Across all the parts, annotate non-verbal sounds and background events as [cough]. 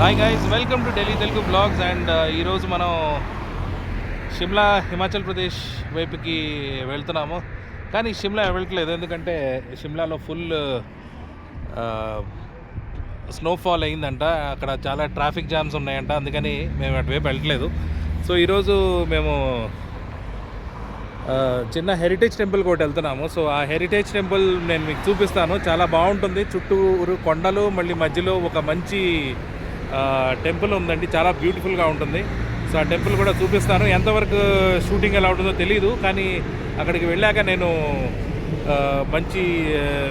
Hi guys welcome to Delhi Telugu blogs and ఈరోజు మనం షిమ్లా హిమాచల్ ప్రదేశ్ వైపుకి వెళ్తున్నాము. కానీ షిమ్లా వెళ్ళట్లేదు. ఎందుకంటే షిమ్లాలో ఫుల్ స్నోఫాల్ అయిందంట. అక్కడ చాలా ట్రాఫిక్ జామ్స్ ఉన్నాయంట. అందుకని మేము అటువైపు వెళ్ళట్లేదు. సో ఈరోజు మేము uh, చిన్న హెరిటేజ్ టెంపుల్ ఒకటి వెళ్తున్నాము. సో ఆ హెరిటేజ్ టెంపుల్ నేను మీకు చూపిస్తాను. చాలా బాగుంటుంది. చుట్టూరు కొండలు మళ్ళీ మధ్యలో ఒక మంచి టెంపుల్ ఉందండి చాలా బ్యూటిఫుల్గా ఉంటుంది. సో ఆ టెంపుల్ కూడా చూపిస్తాను. ఎంతవరకు షూటింగ్ ఎలా ఉంటుందో తెలియదు కానీ అక్కడికి వెళ్ళాక నేను మంచి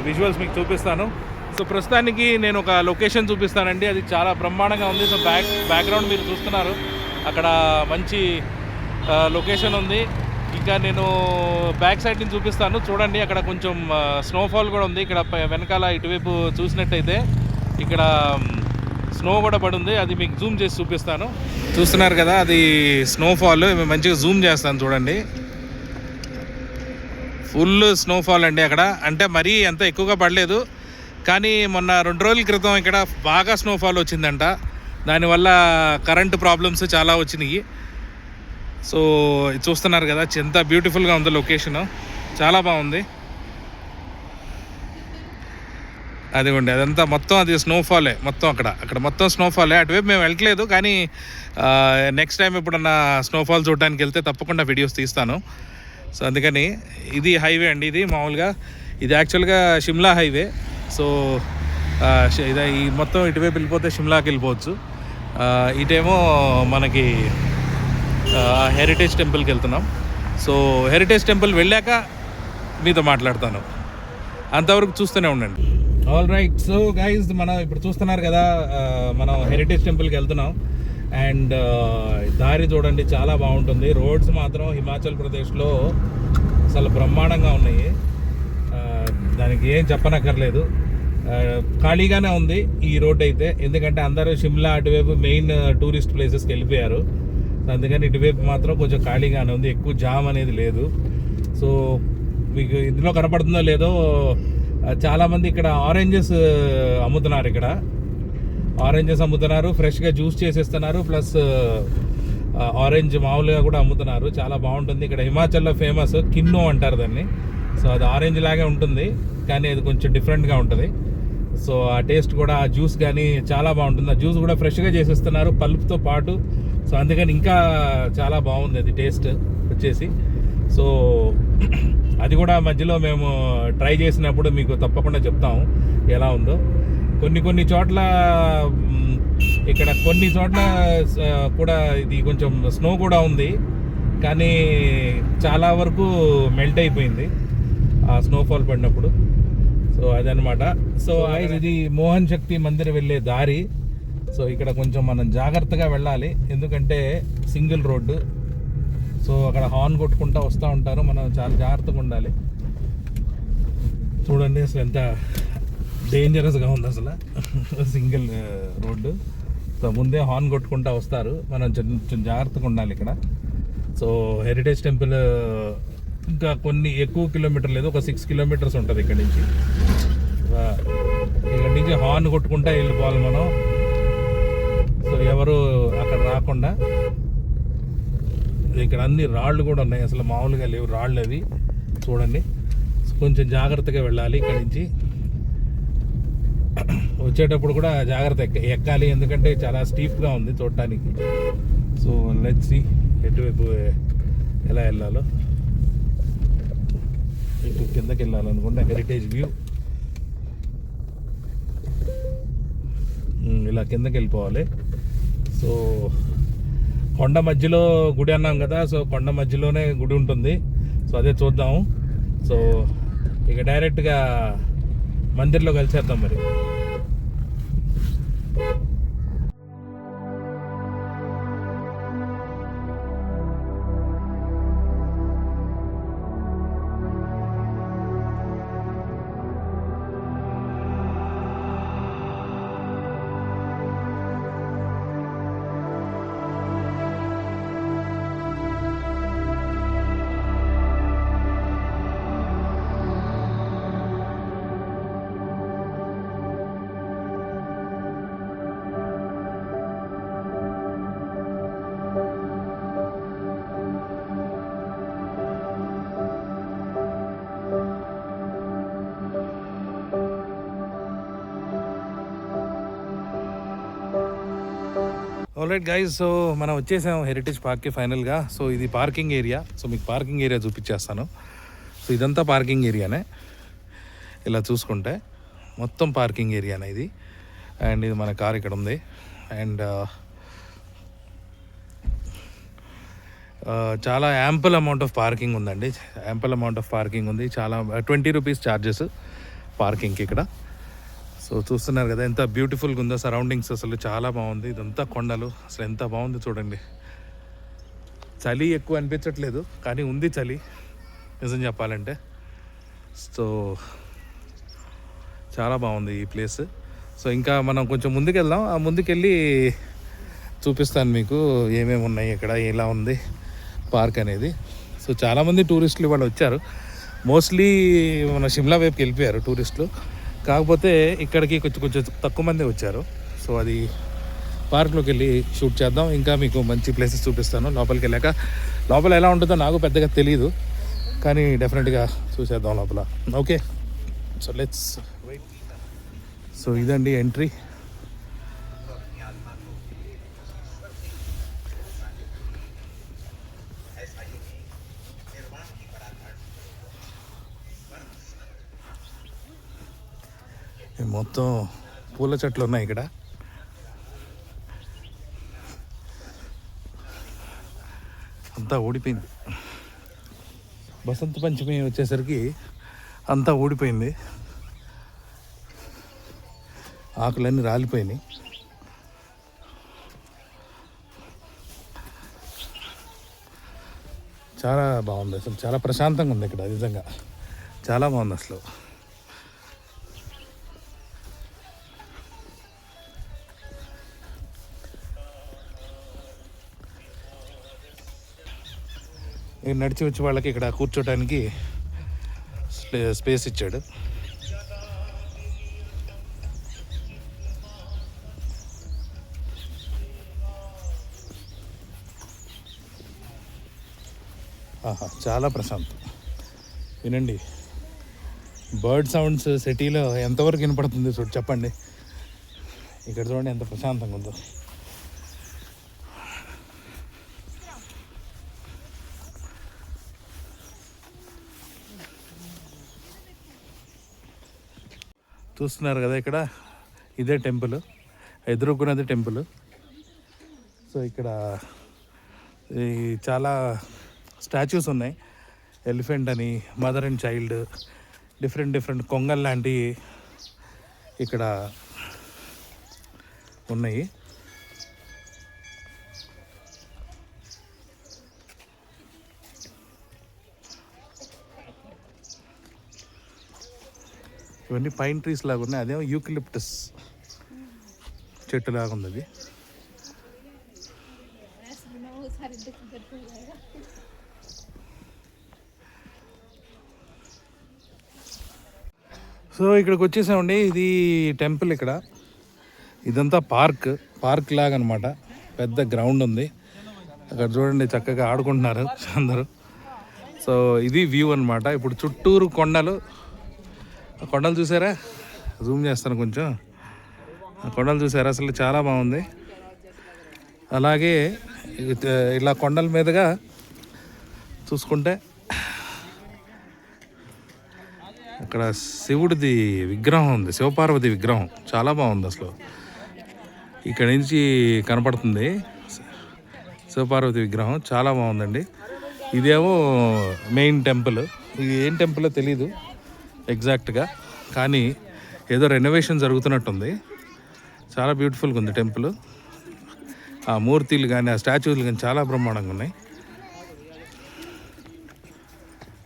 విజువల్స్ మీకు చూపిస్తాను. సో ప్రస్తుతానికి నేను ఒక లొకేషన్ చూపిస్తానండి. అది చాలా బ్రహ్మాండంగా ఉంది. సో బ్యాక్ బ్యాక్గ్రౌండ్ మీరు చూస్తున్నారు. అక్కడ మంచి లొకేషన్ ఉంది. ఇంకా నేను బ్యాక్ సైడ్ నుంచి చూపిస్తాను. చూడండి అక్కడ కొంచెం స్నోఫాల్ కూడా ఉంది. ఇక్కడ వెనకాల ఇటువైపు చూసినట్టయితే ఇక్కడ స్నో కూడా పడుంది అది మీకు జూమ్ చేసి చూపిస్తాను. చూస్తున్నారు కదా అది స్నోఫాల్ మంచిగా జూమ్ చేస్తాను చూడండి. ఫుల్ స్నోఫాల్ అండి అక్కడ. అంటే మరీ ఎంత ఎక్కువగా పడలేదు కానీ మొన్న రెండు రోజుల క్రితం ఇక్కడ బాగా స్నోఫాల్ వచ్చిందంట. దానివల్ల కరెంటు ప్రాబ్లమ్స్ చాలా వచ్చినాయి. సో చూస్తున్నారు కదా ఎంత బ్యూటిఫుల్గా ఉంది లొకేషన్. చాలా బాగుంది. అదిగోండి అదంతా మొత్తం అది స్నోఫాలే మొత్తం అక్కడ. అక్కడ మొత్తం స్నోఫాలే అటువైపు మేము వెళ్ళట్లేదు కానీ నెక్స్ట్ టైం ఎప్పుడన్నా స్నోఫాల్ చూడడానికి వెళ్తే తప్పకుండా వీడియోస్ తీస్తాను. సో అందుకని ఇది హైవే అండి ఇది మామూలుగా. ఇది యాక్చువల్గా షిమ్లా హైవే సో ఇది ఈ మొత్తం ఇటువైపు వెళ్ళిపోతే షిమ్లాకి వెళ్ళిపోవచ్చు. ఇటేమో మనకి హెరిటేజ్ టెంపుల్కి వెళ్తున్నాం. సో హెరిటేజ్ టెంపుల్ వెళ్ళాక మీతో మాట్లాడతాను. అంతవరకు చూస్తూనే ఉండండి. ఆల్ రైట్ సో గైజ్ మనం ఇప్పుడు చూస్తున్నారు కదా మనం హెరిటేజ్ టెంపుల్కి వెళ్తున్నాం. అండ్ దారి చూడండి చాలా బాగుంటుంది. రోడ్స్ మాత్రం హిమాచల్ ప్రదేశ్లో అసలు బ్రహ్మాండంగా ఉన్నాయి. దానికి ఏం చెప్పనక్కర్లేదు. ఖాళీగానే ఉంది ఈ రోడ్ అయితే. ఎందుకంటే అందరూ షిమ్లా అటువైపు మెయిన్ టూరిస్ట్ ప్లేసెస్కి వెళ్ళిపోయారు. అందుకని ఇటువైపు మాత్రం కొంచెం ఖాళీగానే ఉంది. ఎక్కువ జామ్ అనేది లేదు. సో మీకు ఇందులో కనపడుతుందో లేదో చాలామంది ఇక్కడ ఆరెంజెస్ అమ్ముతున్నారు ఇక్కడ. ఆరెంజెస్ అమ్ముతున్నారు ఫ్రెష్గా జ్యూస్ చేసేస్తున్నారు ప్లస్ ఆరెంజ్ మామూలుగా కూడా అమ్ముతున్నారు. చాలా బాగుంటుంది. ఇక్కడ హిమాచల్లో ఫేమస్ కిన్నో అంటారు దాన్ని. సో అది ఆరెంజ్ లాగే ఉంటుంది కానీ అది కొంచెం డిఫరెంట్గా ఉంటుంది. సో ఆ టేస్ట్ కూడా ఆ జ్యూస్ కానీ చాలా బాగుంటుంది. ఆ జ్యూస్ కూడా ఫ్రెష్గా చేసేస్తున్నారు పల్ప్తో పాటు. సో అందుకని ఇంకా చాలా బాగుంది అది టేస్ట్ వచ్చేసి. సో [clears throat] అది కూడా మధ్యలో మేము ట్రై చేసినప్పుడు మీకు తప్పకుండా చెప్తాము ఎలా ఉందో. కొన్ని కొన్ని చోట్ల ఇక్కడ కొన్ని చోట్ల కూడా ఇది కొంచెం స్నో కూడా ఉంది. కానీ చాలా వరకు మెల్ట్ అయిపోయింది ఆ స్నోఫాల్ పడినప్పుడు. సో అదనమాట సో ఇది మోహన్ శక్తి మందిర్ వెళ్ళే దారి. సో ఇక్కడ కొంచెం మనం జాగ్రత్తగా వెళ్ళాలి. ఎందుకంటే సింగిల్ రోడ్డు. సో అక్కడ హార్న్ కొట్టుకుంటా వస్తూ ఉంటారు. మనం చాలా జాగ్రత్తగా ఉండాలి. చూడండి అసలు ఎంత డేంజరస్గా ఉంది అసలు. Single road. సో ముందే హార్న్ కొట్టుకుంటా వస్తారు. మనం కొంచెం జాగ్రత్తగా ఉండాలి ఇక్కడ. సో హెరిటేజ్ టెంపుల్ ఇంకా కొన్ని ఎక్కువ కిలోమీటర్ లేదు. ఒక సిక్స్ కిలోమీటర్స్ ఉంటుంది ఇక్కడ నుంచి. ఇక్కడ నుంచి హార్న్ కొట్టుకుంటా వెళ్ళిపోవాలి మనం. సో ఎవరు అక్కడ రాకుండా ఇక్కడ అన్ని రాళ్ళు కూడా ఉన్నాయి. అసలు మామూలుగా లేవు. రాళ్ళు అవి. చూడండి. కొంచెం జాగ్రత్తగా వెళ్ళాలి ఇక్కడి నుంచి. వచ్చేటప్పుడు కూడా జాగ్రత్త ఎక్క ఎక్కాలి. ఎందుకంటే చాలా స్టీప్గా ఉంది చూడటానికి. సో లెట్స్ ఎటువైపు ఎలా వెళ్ళాలో. ఇటు కిందకి వెళ్ళాలనుకుంటే హెరిటేజ్ వ్యూ ఇలా కిందకి వెళ్ళిపోవాలి. సో కొండ మధ్యలో గుడి అన్నాం కదా సో కొండ మధ్యలోనే గుడి ఉంటుంది. సో అదే చూద్దాము. సో ఇక డైరెక్ట్గా మందిర్లో కలిసేద్దాం మరి. ఆల్రైట్ గైజ్ సో మనం వచ్చేసాం హెరిటేజ్ పార్క్కి ఫైనల్గా సో ఇది పార్కింగ్ ఏరియా సో మీకు పార్కింగ్ ఏరియా చూపించేస్తాను. సో ఇదంతా పార్కింగ్ ఏరియానే ఇలా చూసుకుంటే మొత్తం పార్కింగ్ ఏరియానే ఇది. అండ్ ఇది మన కార్ ఇక్కడ ఉంది. అండ్ uh, uh, చాలా యాంపుల్ అమౌంట్ ఆఫ్ పార్కింగ్ ఉందండి. యాంపుల్ అమౌంట్ ఆఫ్ పార్కింగ్ ఉంది. చాలా ట్వంటీ రూపీస్ ఛార్జెస్ పార్కింగ్కి ఇక్కడ. సో చూస్తున్నారు కదా ఎంత బ్యూటిఫుల్గా ఉందో సరౌండింగ్స్ అసలు చాలా బాగుంది. ఇదంతా కొండలు అసలు ఎంత బాగుంది చూడండి. చలి ఎక్కువ అనిపించట్లేదు కానీ ఉంది చలి నిజం చెప్పాలంటే. సో చాలా బాగుంది ఈ ప్లేస్ సో ఇంకా మనం కొంచెం ముందుకెళ్దాం. ఆ ముందుకెళ్ళి చూపిస్తాను మీకు ఏమేమి ఉన్నాయి ఇక్కడ ఎలా ఉంది పార్క్ అనేది. సో చాలామంది టూరిస్టులు వాళ్ళు వచ్చారు. మోస్ట్లీ మన షిమ్లా వైపుకి వెళ్ళిపోయారు టూరిస్టులు కాకపోతే ఇక్కడికి కొంచెం కొంచెం తక్కువ మంది వచ్చారు. సో అది పార్క్లోకి వెళ్ళి షూట్ చేద్దాం. ఇంకా మీకు మంచి ప్లేసెస్ చూపిస్తాను. లోపలికి వెళ్ళాక లోపల ఎలా ఉంటుందో నాకు పెద్దగా తెలియదు కానీ డెఫినెట్గా చూసేద్దాం లోపల. Okay. So let's wait so ఇదండి ఎంట్రీ. మొత్తం పూల చెట్లు ఉన్నాయి ఇక్కడ. అంతా ఊడిపోయింది. బసంత పంచమి వచ్చేసరికి అంతా ఊడిపోయింది. ఆకులన్నీ రాలిపోయినాయి. చాలా బాగుంది అసలు. చాలా ప్రశాంతంగా ఉంది ఇక్కడ నిజంగా. చాలా బాగుంది అసలు. నడిచి వచ్చే వాళ్ళకి ఇక్కడ కూర్చోడానికి స్పే- స్పేస్ ఇచ్చాడు. ఆహా చాలా ప్రశాంతం. వినండి బర్డ్ సౌండ్స్ సిటీలో ఎంతవరకు వినపడుతుంది చూడు చెప్పండి. ఇక్కడ చూడండి ఎంత ప్రశాంతంగా ఉందో. చూస్తున్నారు కదా ఇక్కడ. ఇదే టెంపుల్. ఎదుర్కొన్నది టెంపుల్. సో ఇక్కడ ఈ చాలా స్టాచ్యూస్ ఉన్నాయి. ఎలిఫెంట్ అని mother and child different different కొంగల్ లాంటివి ఇక్కడ ఉన్నాయి. ఇవన్నీ పైన్ ట్రీస్ లాగా ఉన్నాయి. అదేమో యూకిలిప్టస్ చెట్టు లాగా ఉంది అది సో ఇక్కడికి వచ్చేసామండి. ఇది టెంపుల్ ఇక్కడ. ఇదంతా పార్క్. పార్క్ లాగా అనమాట పెద్ద గ్రౌండ్ ఉంది. అక్కడ చూడండి చక్కగా ఆడుకుంటున్నారు అందరూ. సో ఇది వ్యూ అన్నమాట. ఇప్పుడు చుట్టూరు కొండలు కొండలు చూసారా? జూమ్ చేస్తాను కొంచెం. కొండలు చూసారా? అసలు చాలా బాగుంది. అలాగే ఇలా కొండల మీదుగా చూసుకుంటే అక్కడ శివుడిది విగ్రహం ఉంది. శివపార్వతి విగ్రహం. చాలా బాగుంది అసలు. ఇక్కడ నుంచి కనపడుతుంది శివపార్వతి విగ్రహం. చాలా బాగుందండి. ఇదేమో మెయిన్ టెంపుల్. ఇది ఏం టెంపుల్ తెలీదు. ఎగ్జాక్ట్గా. కానీ ఏదో రెనోవేషన్ జరుగుతున్నట్టుంది. చాలా బ్యూటిఫుల్గా ఉంది టెంపుల్. ఆ మూర్తిలు కానీ ఆ స్టాచ్యూలు కానీ చాలా బ్రహ్మాండంగా ఉన్నాయి.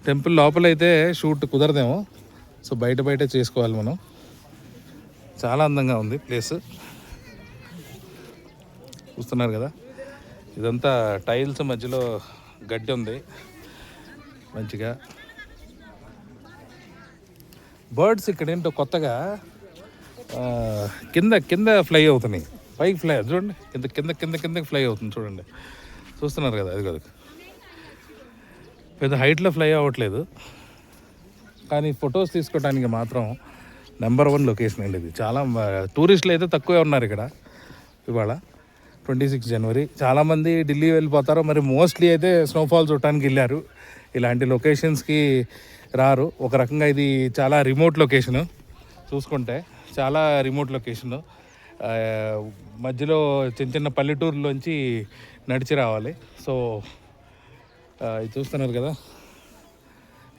టెంపుల్ లోపలైతే షూట్ కుదరదేమో. సో బయట బయట చేసుకోవాలి మనం. చాలా అందంగా ఉంది ప్లేస్. చూస్తున్నారు కదా? ఇదంతా టైల్స్ మధ్యలో గడ్డి ఉంది. మంచిగా. బర్డ్స్ ఇక్కడ ఏంటో కొత్తగా కింద కింద ఫ్లై అవుతున్నాయి. పైకి ఫ్లై చూడండి కింద కింద కింద కిందకి ఫ్లై అవుతుంది చూడండి. చూస్తున్నారు కదా అది కదా పెద్ద హైట్లో ఫ్లై అవ్వట్లేదు. కానీ ఫొటోస్ తీసుకోవడానికి మాత్రం నెంబర్ వన్ లొకేషన్ అండి ఇది. చాలా టూరిస్టులు అయితే తక్కువే ఉన్నారు ఇక్కడ. ఇవాళ ట్వంటీ సిక్స్ జనవరి. చాలామంది ఢిల్లీ వెళ్ళిపోతారు. మరి మోస్ట్లీ అయితే స్నోఫాల్ చూడటానికి వెళ్ళారు. ఇలాంటి లొకేషన్స్కి రారు. ఒక రకంగా ఇది చాలా రిమోట్ లొకేషను చూసుకుంటే చాలా రిమోట్ లొకేషను మధ్యలో చిన్న చిన్న పల్లెటూరులోంచి నడిచి రావాలి. సో ఇది చూస్తున్నారు కదా.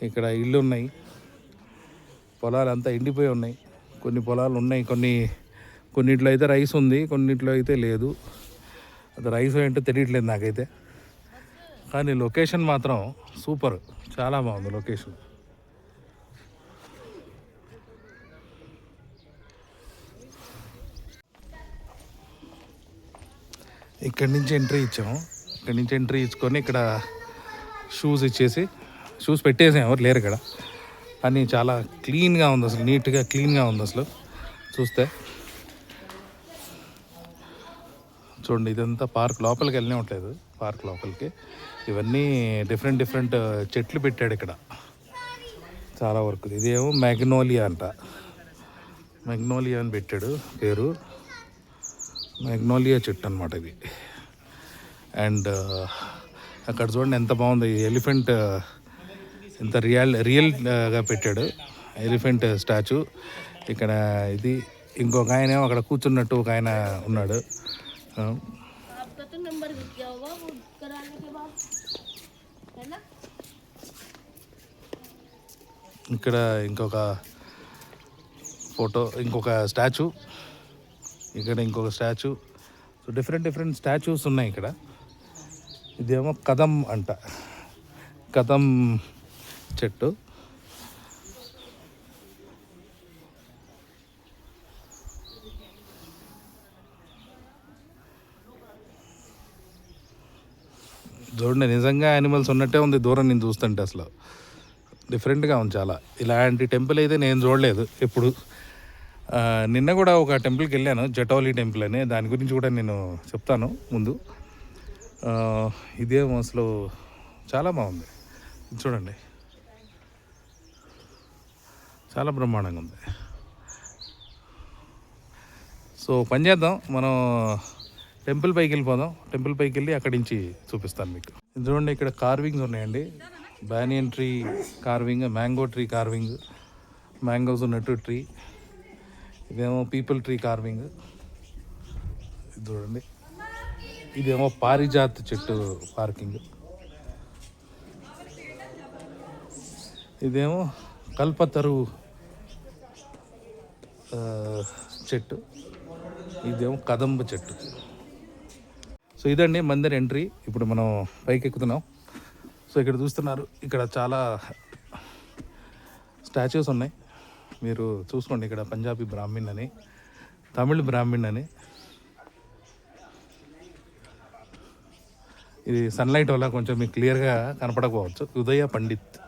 ఇక్కడ ఇల్లు ఉన్నాయి. పొలాలు అంతా ఎండిపోయి ఉన్నాయి. కొన్ని పొలాలు ఉన్నాయి. కొన్ని కొన్నిట్లో అయితే రైస్ ఉంది. కొన్నిట్లో అయితే లేదు. అది రైస్ ఏంటో తెలియట్లేదు నాకైతే. కానీ లొకేషన్ మాత్రం సూపర్. చాలా బాగుంది లొకేషన్. ఇక్కడి నుంచి ఎంట్రీ ఇచ్చాము. ఇక్కడి నుంచి ఎంట్రీ ఇచ్చుకొని ఇక్కడ షూస్ ఇచ్చేసి షూస్ పెట్టేసాం ఎవరు లేరు ఇక్కడ. కానీ చాలా క్లీన్గా ఉంది అసలు నీట్గా క్లీన్గా ఉంది అసలు. చూస్తే. చూడండి ఇదంతా పార్క్ లోపలికి వెళ్ళనే పార్క్ లోపలికి. ఇవన్నీ డిఫరెంట్ డిఫరెంట్ చెట్లు పెట్టాడు ఇక్కడ. చాలా వరకు. ఇదేమో మ్యాగ్నోలియా అంట. మ్యాగ్నోలియా అని పెట్టాడు పేరు. మెగ్నోలియా చెట్టు అనమాట ఇది. అండ్ uh, అక్కడ చూడండి ఎంత బాగుంది. ఎలిఫెంట్ uh, ఎంత రియల్ రియల్గా uh, పెట్టాడు. ఎలిఫెంట్ స్టాచ్యూ ఇక్కడ ఇది ఇంకొక ఆయన అక్కడ కూర్చున్నట్టు ఒక ఆయన ఉన్నాడు. ఇక్కడ ఇంకొక ఫోటో ఇంకొక స్టాచ్యూ ఇక్కడ ఇంకొక statue so different different statues ఉన్నాయి ఇక్కడ. ఇదేమో కదం అంట. కదం చెట్టు. చూడండి నిజంగా యానిమల్స్ ఉన్నట్టే ఉంది దూరం నేను చూస్తుంటే అసలు. డిఫరెంట్గా ఉంది చాలా. ఇలాంటి టెంపుల్ అయితే నేను చూడలేదు ఎప్పుడు. నిన్న కూడా ఒక టెంపుల్కి వెళ్ళాను జటౌలి టెంపుల్ అని. దాని గురించి కూడా నేను చెప్తాను ముందు. ఇదే అసలు చాలా బాగుంది. చూడండి. చాలా బ్రహ్మాండంగా ఉంది. సో పని చేద్దాం. మనం టెంపుల్ పైకి వెళ్ళిపోదాం. టెంపుల్ పైకి వెళ్ళి అక్కడి నుంచి చూపిస్తాను మీకు. చూడండి ఇక్కడ కార్వింగ్స్ ఉన్నాయండి. Banyan tree carving mango tree carving mangoes ఉన్నట్టు ట్రీ ఇదేమో పీపుల్ ట్రీ కార్వింగ్ చూడండి. ఇదేమో పారిజాత్ చెట్టు పార్కింగ్ ఇదేమో కల్పతరు చెట్టు. ఇదేమో కదంబ చెట్టు. సో ఇదండి మందిర్ ఎంట్రీ ఇప్పుడు మనం పైకి ఎక్కుతున్నాం. సో ఇక్కడ చూస్తున్నారు ఇక్కడ చాలా స్టాచ్యూస్ ఉన్నాయి. మీరు చూసుకోండి ఇక్కడ పంజాబీ బ్రాహ్మిన్ అని తమిళ్ బ్రాహ్మిన్ అని ఇది సన్లైట్ వల్ల కొంచెం మీకు క్లియర్గా కనపడకపోవచ్చు. ఉదయ పండిత్.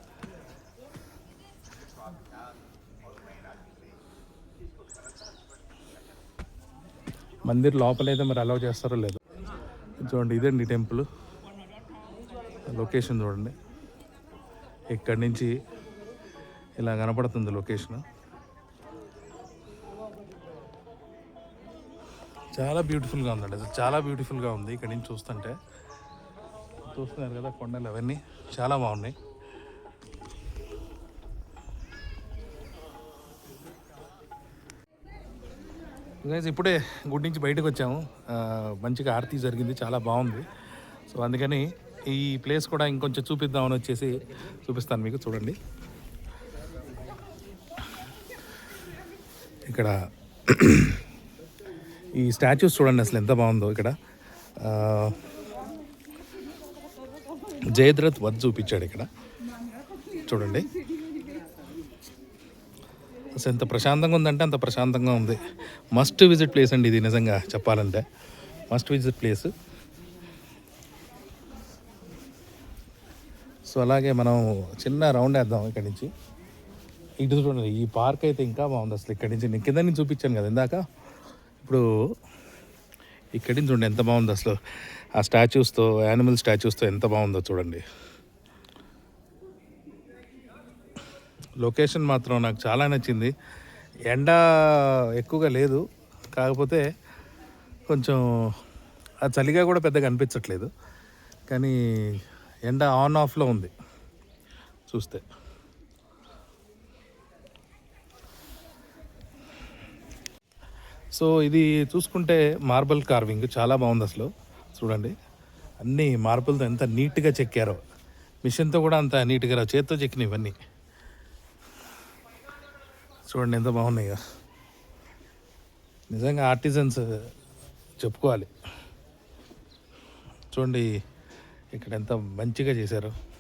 మందిర్ లోపలైతే మరి అలౌ చేస్తారో లేదో. చూడండి ఇదండి టెంపుల్. లొకేషన్ చూడండి. ఇక్కడి నుంచి ఇలా కనపడుతుంది లొకేషన్. చాలా బ్యూటిఫుల్గా ఉందండి. అసలు చాలా బ్యూటిఫుల్గా ఉంది. ఇక్కడ నుంచి చూస్తుంటే చూస్తున్నారు కదా కొండలు అవన్నీ. చాలా బాగున్నాయి. గైజ్ ఇప్పుడే గుడి నుంచి బయటకు వచ్చాము. మంచిగా ఆరతి జరిగింది. చాలా బాగుంది. సో అందుకని ఈ ప్లేస్ కూడా ఇంకొంచెం చూపిద్దామని వచ్చేసి చూపిస్తాను మీకు. చూడండి. ఇక్కడ ఈ స్టాచ్యూస్ చూడండి అసలు ఎంత బాగుందో ఇక్కడ. జయద్రథ్ వద్ చూపించాడు ఇక్కడ. చూడండి. అసలు ఎంత ప్రశాంతంగా ఉందంటే అంత ప్రశాంతంగా ఉంది. మస్ట్ విజిట్ ప్లేస్ అండి ఇది నిజంగా చెప్పాలంటే. మస్ట్ విజిట్ ప్లేస్ సో అలాగే మనం చిన్న రౌండ్ వేద్దాం ఇక్కడి నుంచి. ఇటు చూడండి ఈ పార్క్ అయితే ఇంకా బాగుంది అసలు ఇక్కడి నుంచి. నేను కింద నుంచి చూపించాను కదా ఇందాక. ఇప్పుడు ఇక్కడి నుంచి చూడండి ఎంత బాగుంది అసలు. ఆ స్టాచ్యూస్తో యానిమల్ స్టాచ్యూస్తో ఎంత బాగుందో చూడండి. లొకేషన్ మాత్రం నాకు చాలా నచ్చింది. ఎండ ఎక్కువగా లేదు. కాకపోతే కొంచెం ఆ చలిగా కూడా పెద్దగా అనిపించట్లేదు. కానీ ఎండ ఆన్ ఆఫ్లో ఉంది. చూస్తే. సో ఇది చూసుకుంటే మార్బల్ కార్వింగ్ చాలా బాగుంది అసలు. చూడండి. అన్నీ మార్బుల్తో ఎంత నీట్గా చెక్కారో. మిషన్తో కూడా అంత నీట్గా రావు చేత్తో చెక్కిన ఇవన్నీ. చూడండి ఎంత బాగున్నాయి కదా నిజంగా ఆర్టిజన్స్ చెప్పుకోవాలి. చూడండి. ఇక్కడ ఎంత మంచిగా చేశారు.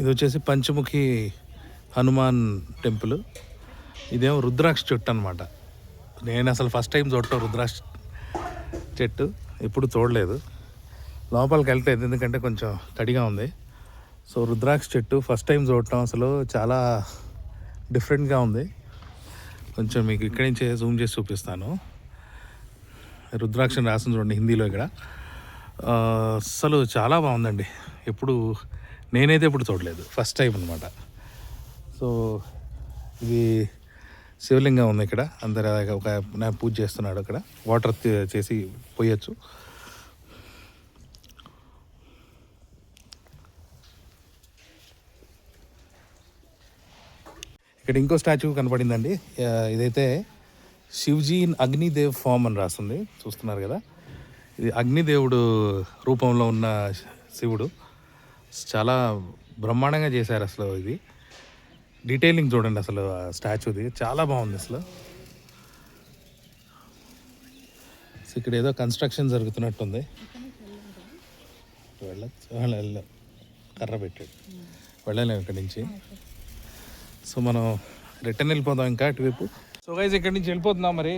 ఇది వచ్చేసి పంచముఖి హనుమాన్ టెంపుల్. ఇదేమో రుద్రాక్ష చెట్టు అనమాట నేను అసలు ఫస్ట్ టైం చూడటం రుద్రాక్ష చెట్టు. ఎప్పుడు చూడలేదు. లోపలికి వెళ్తే ఎందుకంటే కొంచెం తడిగా ఉంది. సో రుద్రాక్ష చెట్టు ఫస్ట్ టైం చూడటం అసలు చాలా డిఫరెంట్గా ఉంది. కొంచెం మీకు ఇక్కడి నుంచే జూమ్ చేసి చూపిస్తాను. రుద్రాక్షని రాసిన చూడండి హిందీలో ఇక్కడ. అసలు చాలా బాగుందండి. ఎప్పుడు నేనైతే ఇప్పుడు చూడలేదు. ఫస్ట్ టైం అనమాట సో ఇది శివలింగం ఉంది ఇక్కడ. అందరు ఒక నా పూజ చేస్తున్నాడు అక్కడ. వాటర్ చేసి పోయొచ్చు. ఇక్కడ ఇంకో స్టాచ్యూ కనపడిందండి. ఇదైతే శివ్జీ ఇన్ అగ్నిదేవ్ ఫామ్ అని రాస్తుంది. చూస్తున్నారు కదా? ఇది అగ్నిదేవుడు రూపంలో ఉన్న శివుడు. చాలా బ్రహ్మాండంగా చేశారు అసలు ఇది. డీటెయిలింగ్ చూడండి అసలు ఆ స్టాచ్యూది. చాలా బాగుంది అసలు. ఇక్కడ ఏదో కన్స్ట్రక్షన్ జరుగుతున్నట్టుంది. వెళ్ళచ్చు. వెళ్ళ కర్ర పెట్టాడు. వెళ్ళలేము ఇక్కడి నుంచి. సో మనం రిటర్న్ వెళ్ళిపోదాం ఇంకా అటువైపు. సో గైజ్ ఇక్కడి నుంచి వెళ్ళిపోతున్నాం మరి.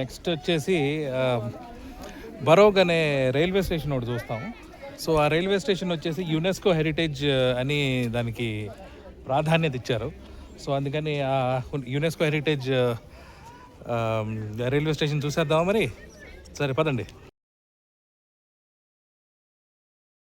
నెక్స్ట్ వచ్చేసి బరోగ్ అనే రైల్వే స్టేషన్ ఒకటి చూస్తాము. సో ఆ రైల్వే స్టేషన్ వచ్చేసి యునెస్కో హెరిటేజ్ అని దానికి ప్రాధాన్యత ఇచ్చారు. సో అందుకని ఆ యునెస్కో హెరిటేజ్ రైల్వే స్టేషన్ చూసేద్దామా మరి? సరే పదండి.